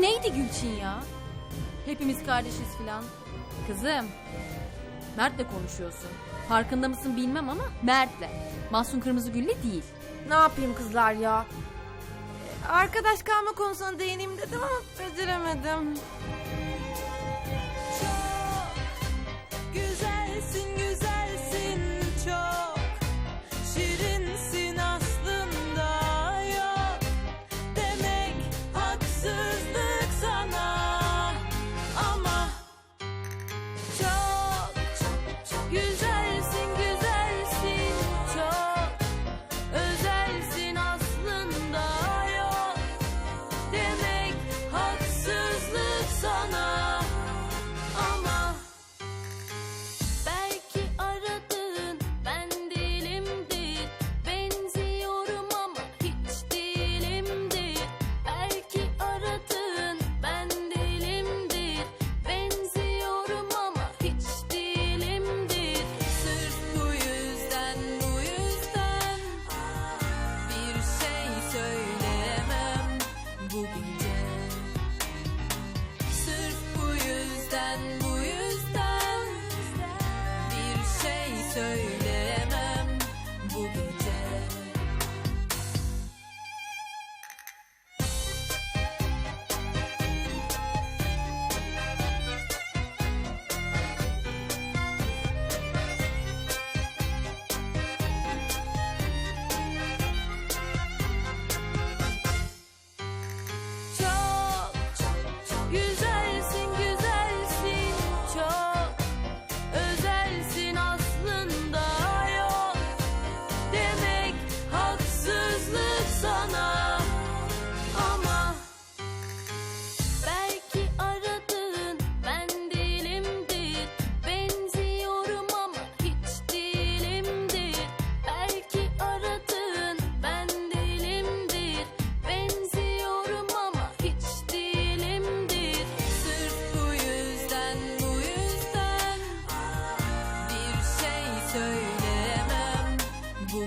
Neydi Gülçin ya? Hepimiz kardeşiz filan. Kızım, Mert'le konuşuyorsun. Farkında mısın bilmem ama Mert'le. Mahsun Kırmızıgül'le değil. Ne yapayım kızlar ya? Arkadaş kalma konusuna değineyim dedim ama beceremedim.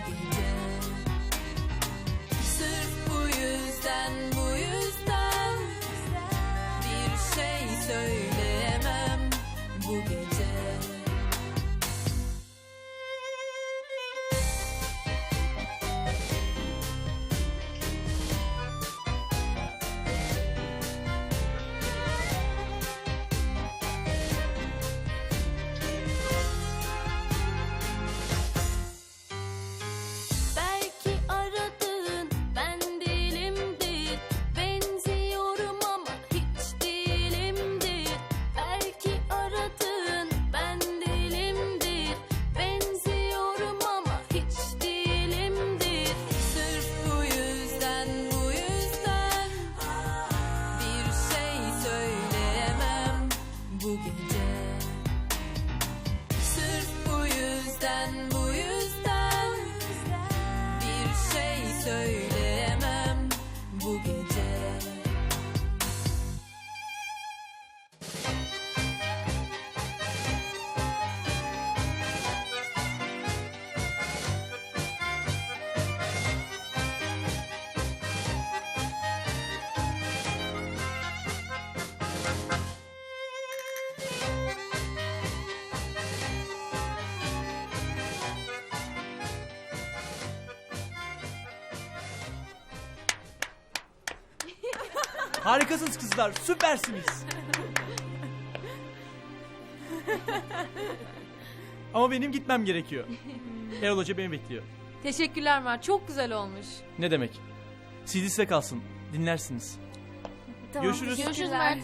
be. Harikasınız kızlar, süpersiniz. Ama benim gitmem gerekiyor. Erol Hoca beni bekliyor. Teşekkürler Mert. Çok güzel olmuş. Ne demek? CD size kalsın. Dinlersiniz. Görüşürüz. Görüşürüz Mert.